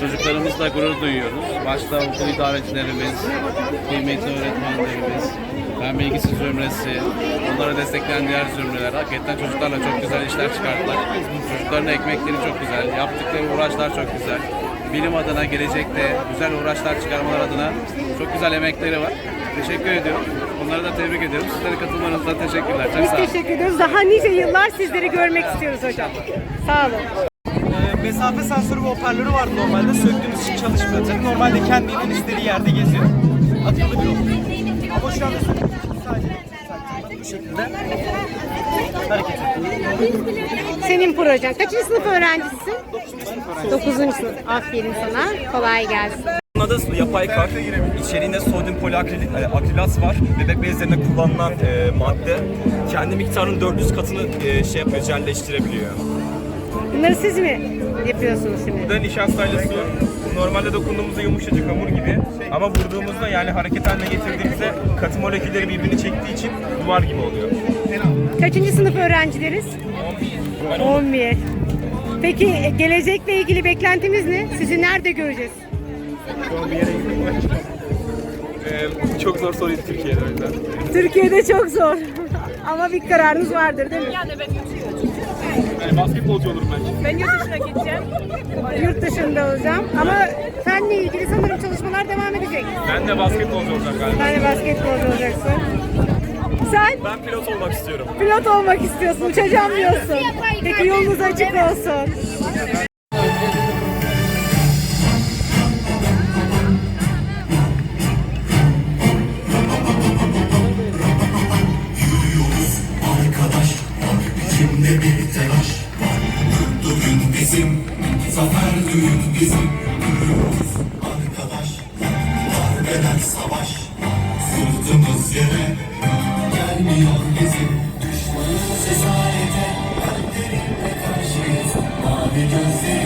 Çocuklarımızla gurur duyuyoruz. Başta okul idarecilerimiz, kıymetli öğretmenlerimiz, fen bilgisi zümresi, onlara destekleyen diğer zümreler hakikaten çocuklarla çok güzel işler çıkarttılar. Çocukların ekmekleri çok güzel, yaptıkları uğraşlar çok güzel. Bilim adına, gelecekte güzel uğraşlar çıkarmalar adına çok güzel emekleri var. Teşekkür ediyorum. Onları da tebrik ediyorum. Sizlere katılmanızda teşekkürler. Çok Biz sağ olun. teşekkür ediyoruz. Daha nice yıllar sizleri görmek istiyoruz hocam. Sağ olun. Mesafe sensörü ve hoparlörü vardı normalde. Söktüğümüz için çalışmıyor. Tabii normalde kendinin istediği yerde geziyor. Akıllı bir robot. Ama şu anda söktüğümüz sadece bu şekilde hareket ediyor. Senin projen. Kaçıncı sınıf öğrencisisin? 9. sınıf. Aferin sana. Kolay gelsin. Bunun adı yapay kar. İçeriğinde sodyum poliakrilat e, akrilat var. Bebek bezlerinde kullanılan e, madde. Kendi miktarının 400 katını e, şey yapıyor, jelleştirebiliyor. Bunları siz mi yapıyorsunuz şimdi? Burada nişastayla su normalde dokunduğumuzda yumuşacık hamur gibi ama vurduğumuzda yani hareket haline getirdiğimizde katı molekülleri birbirini çektiği için duvar gibi oluyor. Kaçıncı sınıf öğrencileriz? 11. Peki e, gelecekle ilgili beklentimiz ne? Sizi nerede göreceğiz? Ee, çok zor soruydu Türkiye'de o yüzden. Türkiye'de çok zor. Ama bir kararınız vardır değil mi? Yani basketbolcu olurum bence. Ben yurt dışına gideceğim. Yurt dışında olacağım. Ama fenle ilgili sanırım çalışmalar devam edecek. Ben de basketbolcu olacağım galiba. Yani basketbolcu olacaksın. Sen Ben pilot olmak istiyorum. pilot olmak istiyorsun, uçacağım diyorsun. Peki yolunuz açık olsun. Bizim Zafer düğün bizim. Yürüyoruz arkadaş Darbeler savaş. Sırtımız yere Gelmiyor bizim. Düşmanımız esarete Kalplerinde karşıyız. Mavi gözleri